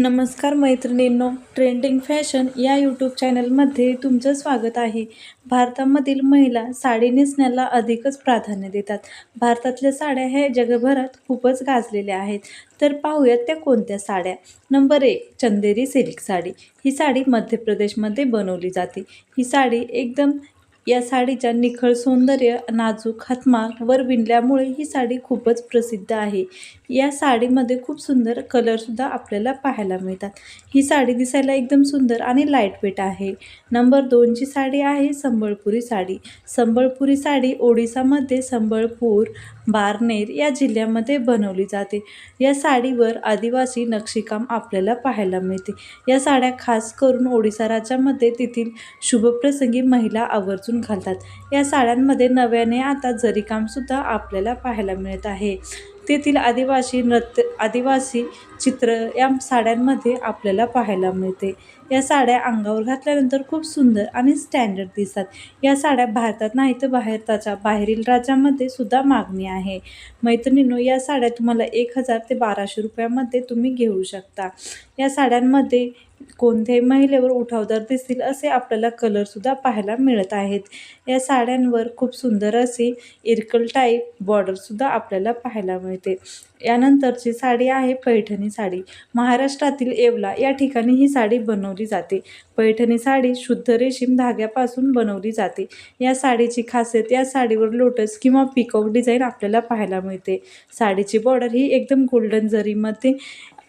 नमस्कार मैत्रिणींनो trending fashion या यूट्यूब चॅनलमध्ये तुमचं स्वागत आहे. भारतामधील महिला साडी नेसण्याला अधिकच प्राधान्य देतात. भारतातल्या साड्या ह्या जगभरात खूपच गाजलेल्या आहेत. तर पाहूयात त्या कोणत्या साड्या? नंबर एक चंदेरी सिल्क साडी. ही साडी मध्य प्रदेशमध्ये बनवली जाते. ही साडी एकदम या साडीच्या निखळ सौंदर्य नाजूक हातमाग वर विणल्यामुळे ही साडी खूपच प्रसिद्ध आहे. या साडीमध्ये खूप सुंदर कलरसुद्धा आपल्याला पाहायला मिळतात. ही साडी दिसायला एकदम सुंदर आणि लाईटवेट आहे. नंबर दोनची साडी आहे संबळपुरी साडी. संबळपुरी साडी ओडिसामध्ये संबळपूर बारनेर या जिल्ह्यामध्ये बनवली जाते. या साडीवर आदिवासी नक्षीकाम आपल्याला पाहायला मिळते. या साड्या खास करून ओडिसा राज्यामध्ये तेथील शुभप्रसंगी महिला आवर्जून घालतात. या साड्यांमध्ये नव्याने आता जरीकामसुद्धा आपल्याला पाहायला मिळत आहे. तेथील आदिवासी नृत्य आदिवासी चित्र या साड्यांमध्ये आपल्याला पाहायला मिळते. या साड्या अंगावर घातल्यानंतर खूप सुंदर आणि स्टँडर्ड दिसतात. या साड्या भारतात नाही तर बाहेर त्याच्या बाहेरील राज्यामध्ये सुद्धा मागणी आहे. मैत्रिणींनो या साड्या तुम्हाला एक हजार ते बाराशे रुपयामध्ये तुम्ही घेऊ शकता. या साड्यांमध्ये कोणत्याही महिलेवर उठावदार दिसतील असे आपल्याला कलरसुद्धा पाहायला मिळत आहेत. या साड्यांवर खूप सुंदर अशी इरकल टाईप बॉर्डरसुद्धा आपल्याला पाहायला मिळते. यानंतरची साडी आहे पैठणी साडी. महाराष्ट्रातील येवला या ठिकाणी ही साडी बनवली जाते. पैठणी साडी शुद्ध रेशीम धाग्यापासून बनवली जाते. या साडीची खासियत या साडीवर लोटस किंवा पिकॉक डिझाईन आपल्याला पाहायला मिळते. साडीची बॉर्डर ही एकदम गोल्डन जरीमध्ये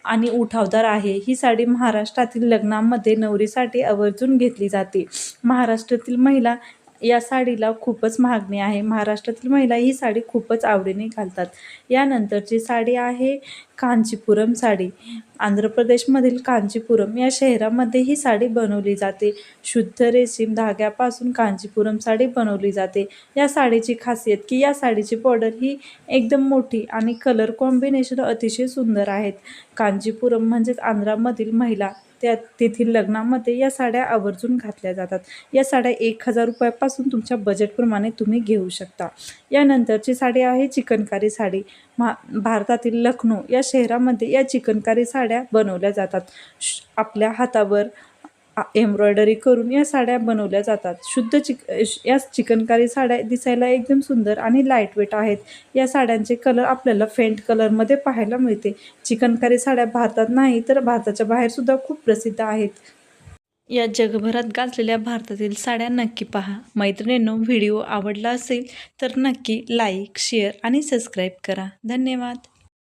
आणि उठावदार आहे. ही साडी महाराष्ट्रातील लग्नामध्ये नवरीसाठी आवर्जून घेतली जाते. महाराष्ट्रातील महिला या साडीला खूपच मागणी आहे. महाराष्ट्रातील महिला ही साडी खूपच आवडीने घालतात. यानंतरची साडी आहे कांचीपुरम साडी. आंध्र प्रदेशमधील कांचीपुरम या शहरामध्ये ही साडी बनवली जाते. शुद्ध रेशीम धाग्यापासून कांचीपुरम साडी बनवली जाते. या साडीची खासियत की या साडीची बॉर्डर ही एकदम मोठी आणि कलर कॉम्बिनेशन अतिशय सुंदर आहेत. कांचीपुरम म्हणजेच आंध्रामधील महिला. त्या तेथील लग्नामध्ये या साड्या आवर्जून घातल्या जातात. या साड्या एक हजार रुपयापासून तुमच्या बजेटप्रमाणे तुम्ही घेऊ शकता. यानंतरची साडी आहे चिकनकारी साडी. महा भारतातील लखनौ या शहरामध्ये या चिकनकारी साड्या बनवल्या जातात. श आपल्या हातावर एम्ब्रॉयडरी करून या साड्या बनवल्या जातात. शुद्ध चिक या चिकनकारी साड्या दिसायला एकदम सुंदर आणि लाईटवेट आहेत. या साड्यांचे कलर आपल्याला फेंट कलरमध्ये पाहायला मिळते. चिकनकारी साड्या भारतात नाही तर भारताच्या बाहेरसुद्धा खूप प्रसिद्ध आहेत. या जगभरात गाजलेल्या भारतातील साड्या नक्की पहा. मैत्रिणींनो व्हिडिओ आवडला असेल तर नक्की लाईक शेअर आणि सबस्क्राईब करा. धन्यवाद.